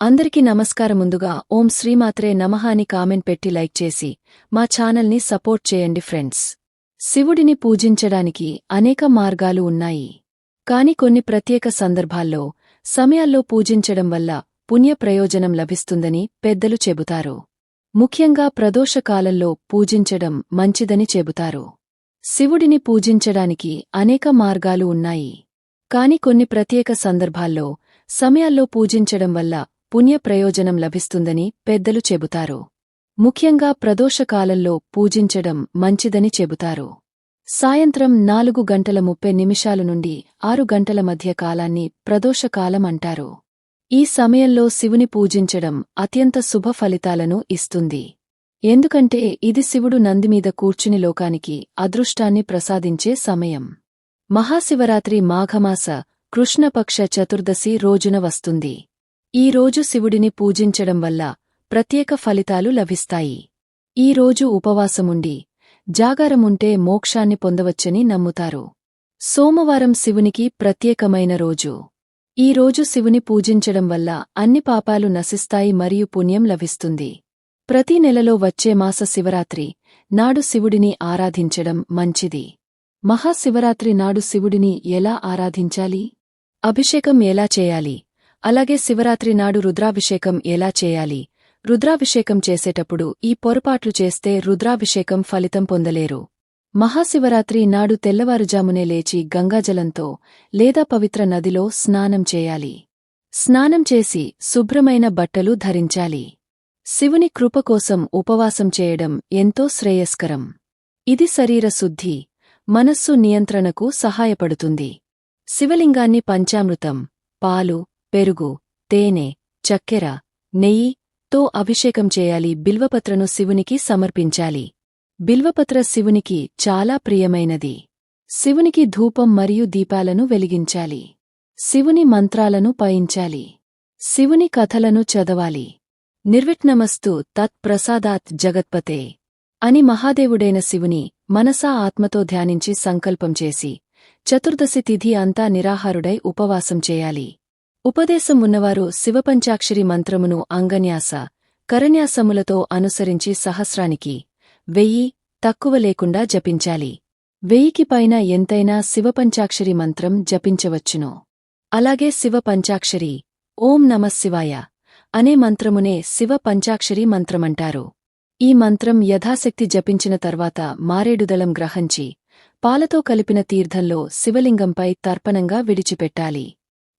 అందరికీ నమస్కారం ముందుగా ఓం శ్రీమాత్రే నమః అని కామెంట్ పెట్టి లైక్ చేసి మా ఛానల్ని సపోర్ట్ చేయండి ఫ్రెండ్స్. శివుడిని పూజించడానికి అనేక మార్గాలు ఉన్నాయి. కాని కొన్ని ప్రత్యేక సందర్భాల్లో సమయాల్లో పూజించడం వల్ల పుణ్య ప్రయోజనం లభిస్తుందని పెద్దలు చెబుతారు. ముఖ్యంగా ప్రదోషకాలంలో పూజించడం మంచిదని చెబుతారు. శివుడిని పూజించడానికి అనేక మార్గాలు ఉన్నాయి. కాని కొన్ని ప్రత్యేక సందర్భాల్లో సమయాల్లో పూజించడం వల్ల పుణ్య ప్రయోజనం లభిస్తుందని పెద్దలు చెబుతారు. ముఖ్యంగా ప్రదోషకాలంలో పూజించడం మంచిదని చెబుతారు. సాయంత్రం నాలుగు గంటల ముప్పై నిమిషాలు నుండి ఆరు గంటల మధ్య కాలాన్ని ప్రదోషకాలం అంటారు. ఈ సమయంలో శివుని పూజించడం అత్యంత శుభ ఫలితాలను ఇస్తుంది. ఎందుకంటే ఇది శివుడు నందిమీద కూర్చుని లోకానికి అదృష్టాన్ని ప్రసాదించే సమయం. మహాశివరాత్రి మాఘమాస కృష్ణపక్ష చతుర్దశి రోజున వస్తుంది. ఈ రోజు శివుడిని పూజించడం వల్ల ప్రత్యేక ఫలితాలు లభిస్తాయి. ఈ రోజు ఉపవాసముండి జాగారముంటే మోక్షాన్ని పొందవచ్చని నమ్ముతారు. సోమవారం శివునికి ప్రత్యేకమైన రోజు. ఈ రోజు శివుని పూజించడం వల్ల అన్ని పాపాలు నశిస్తాయి మరియు పుణ్యం లభిస్తుంది. ప్రతి నెలలో వచ్చే మాస శివరాత్రి నాడు శివుడిని ఆరాధించడం మంచిది. మహాశివరాత్రి నాడు శివుడిని ఎలా ఆరాధించాలి? అభిషేకం ఎలా చేయాలి? అలాగే శివరాత్రి నాడు రుద్రాభిషేకం ఎలా చేయాలి? రుద్రాభిషేకం చేసేటప్పుడు ఈ పొరపాట్లు చేస్తే రుద్రాభిషేకం ఫలితం పొందలేరు. మహాశివరాత్రి నాడు తెల్లవారుజామునే లేచి గంగాజలంతో లేదా పవిత్ర నదిలో స్నానం చేయాలి. స్నానం చేసి శుభ్రమైన బట్టలు ధరించాలి. శివుని కృప కోసం ఉపవాసం చేయడం ఎంతో శ్రేయస్కరం. ఇది శరీర శుద్ధి మనస్సు నియంత్రణకు సహాయపడుతుంది. శివలింగాన్ని పంచామృతం పాలు పెరుగు తేనె చక్కెర నెయ్యి తో అభిషేకం చేయాలి. బిల్వపత్రను శివునికి సమర్పించాలి. బిల్వపత్ర శివునికి చాలా ప్రియమైనది. శివునికి ధూపం మరియు దీపాలను వెలిగించాలి. శివుని మంత్రాలను పయించాలి. శివుని కథలను చదవాలి. నిర్విట్నమస్తు తత్ ప్రసాదాత్ జగత్పతే అని మహాదేవుడైన శివుని మనసా ఆత్మతో ధ్యానించి సంకల్పం చేసి చతుర్దశి తిథి అంతా నిరాహారుడై ఉపవాసం చేయాలి. ఉపదేశం ఉన్నవారు శివపంచాక్షరి మంత్రమును అంగన్యాస కరన్యాసములతో అనుసరించి సహస్రానికి వెయ్యి తక్కువ లేకుండా జపించాలి. వెయ్యికి పైన ఎంతైనా శివపంచాక్షరి మంత్రం జపించవచ్చును. అలాగే శివపంచాక్షరి ఓం ఓం నమశివాయ అనే మంత్రమునే శివ పంచాక్షరి మంత్రమంటారు. ఈ మంత్రం యథాశక్తి జపించిన తర్వాత మారేడుదళం గ్రహంచి పాలతో కలిపిన తీర్థంలో శివలింగంపై తర్పణంగా విడిచిపెట్టాలి.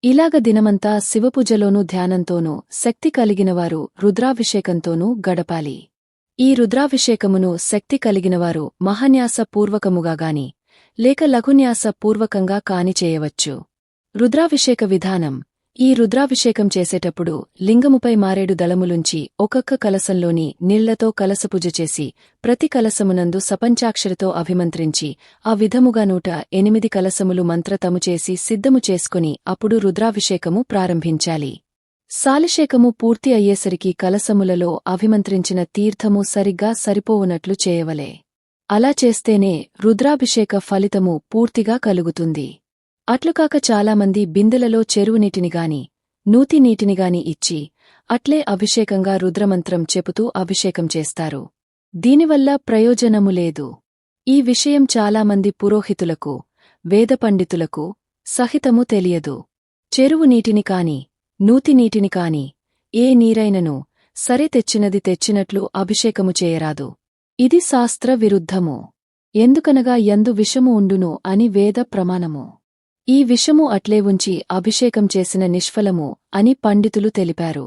ఇలాగ దినమంతా శివపూజలోనూ ధ్యానంతోనూ శక్తి కలిగినవారు రుద్రాభిషేకంతోనూ గడపాలి. ఈ రుద్రాభిషేకమును శక్తి కలిగినవారు మహాన్యాస పూర్వకముగాగాని లేక లఘున్యాస పూర్వకంగా కాని చేయవచ్చు రుద్రాభిషేక విధానం ఈ రుద్రాభిషేకం చేసేటప్పుడు లింగముపై మారేడు దళములుంచి ఒక్కొక్క కలసంలోని నీళ్ళతో కలసపూజ చేసి ప్రతి కలసమునందు సపంచాక్షరితో అభిమంత్రించి ఆ విధముగా నూట ఎనిమిది కలసములు మంత్రతము చేసి సిద్ధము చేసుకుని అప్పుడు రుద్రాభిషేకము ప్రారంభించాలి. సాలిషేకము పూర్తి అయ్యేసరికి కలసములలో అభిమంత్రించిన తీర్థము సరిగ్గా సరిపోవునట్లు చేయవలే. అలా చేస్తేనే రుద్రాభిషేక ఫలితము పూర్తిగా కలుగుతుంది. అట్లుకాక చాలామంది బిందెలలో చెరువునీటినిగాని నూతినీటినిగాని ఇచ్చి అట్లే అభిషేకంగా రుద్రమంత్రం చెబుతూ అభిషేకం చేస్తారు. దీనివల్ల ప్రయోజనము లేదు. ఈ విషయం చాలామంది పురోహితులకు వేదపండితులకు సహితము తెలియదు. చెరువు నీటిని కాని నూతినీటిని కాని ఏ నీరైనను సరే తెచ్చినది తెచ్చినట్లు అభిషేకము చేయరాదు. ఇది శాస్త్ర విరుద్ధము. ఎందుకనగా ఎందు విషము ఉండును అని వేద ప్రమాణము. ఈ విషము అట్లే ఉంచి అభిషేకం చేసిన నిష్ఫలము అని పండితులు తెలిపారు.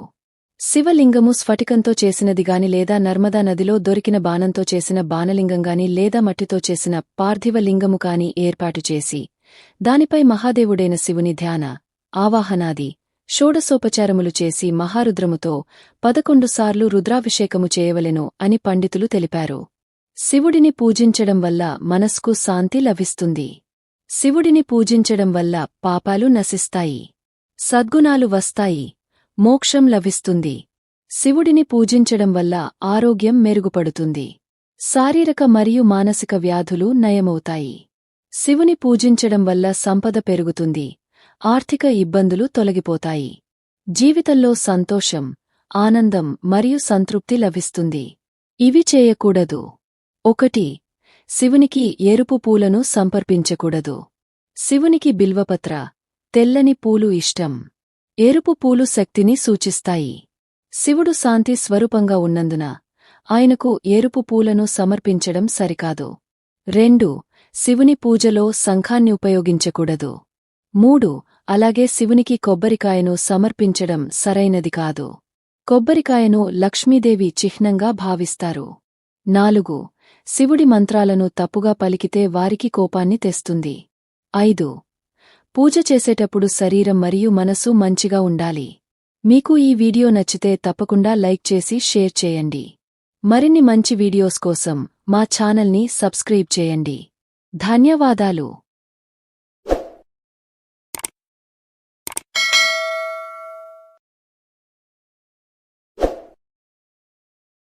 శివలింగము స్ఫటికంతో చేసినదిగాని లేదా నర్మదా నదిలో దొరికిన బాణంతో చేసిన బాణలింగంగాని లేదా మట్టితో చేసిన పార్థివలింగము కాని ఏర్పాటు చేసి దానిపై మహాదేవుడైన శివుని ధ్యాన ఆవాహనాది షోడసోపచారములు చేసి మహారుద్రముతో పదకొండుసార్లు రుద్రాభిషేకము చేయవలెను అని పండితులు తెలిపారు. శివుడిని పూజించడం వల్ల మనస్కు శాంతి లభిస్తుంది. శివుడిని పూజించడం వల్ల పాపాలు నశిస్తాయి. సద్గుణాలు వస్తాయి. మోక్షం లభిస్తుంది. శివుడిని పూజించడం వల్ల ఆరోగ్యం మెరుగుపడుతుంది. శారీరక మరియు మానసిక వ్యాధులు నయమవుతాయి. శివుని పూజించడం వల్ల సంపద పెరుగుతుంది. ఆర్థిక ఇబ్బందులు తొలగిపోతాయి. జీవితంలో సంతోషం ఆనందం మరియు సంతృప్తి లభిస్తుంది. ఇవి చేయకూడదు. ఒకటి శివునికి ఎరుపు పూలను సంపర్పించకూడదు. శివునికి బిల్వపత్ర తెల్లని పూలు ఇష్టం. ఎరుపు పూలు శక్తిని సూచిస్తాయి. శివుడు శాంతి స్వరూపంగా ఉన్నందున ఆయనకు ఎరుపు పూలను సమర్పించడం సరికాదు. రెండు శివుని పూజలో శంఖాన్ని ఉపయోగించకూడదు. మూడు అలాగే శివునికి కొబ్బరికాయను సమర్పించడం సరైనది కాదు. కొబ్బరికాయను లక్ష్మీదేవి చిహ్నంగా భావిస్తారు. నాలుగు శివుడి మంత్రాలను తప్పుగా పలికితే వారికి కోపాన్ని తెస్తుంది. ఐదు. పూజ చేసేటప్పుడు శరీరం మరియు మనసు మంచిగా ఉండాలి. మీకు ఈ వీడియో నచ్చితే తప్పకుండా లైక్ చేసి షేర్ చేయండి. మరిన్ని మంచి వీడియోస్ కోసం మా ఛానల్ని సబ్స్క్రైబ్ చేయండి. ధన్యవాదాలు.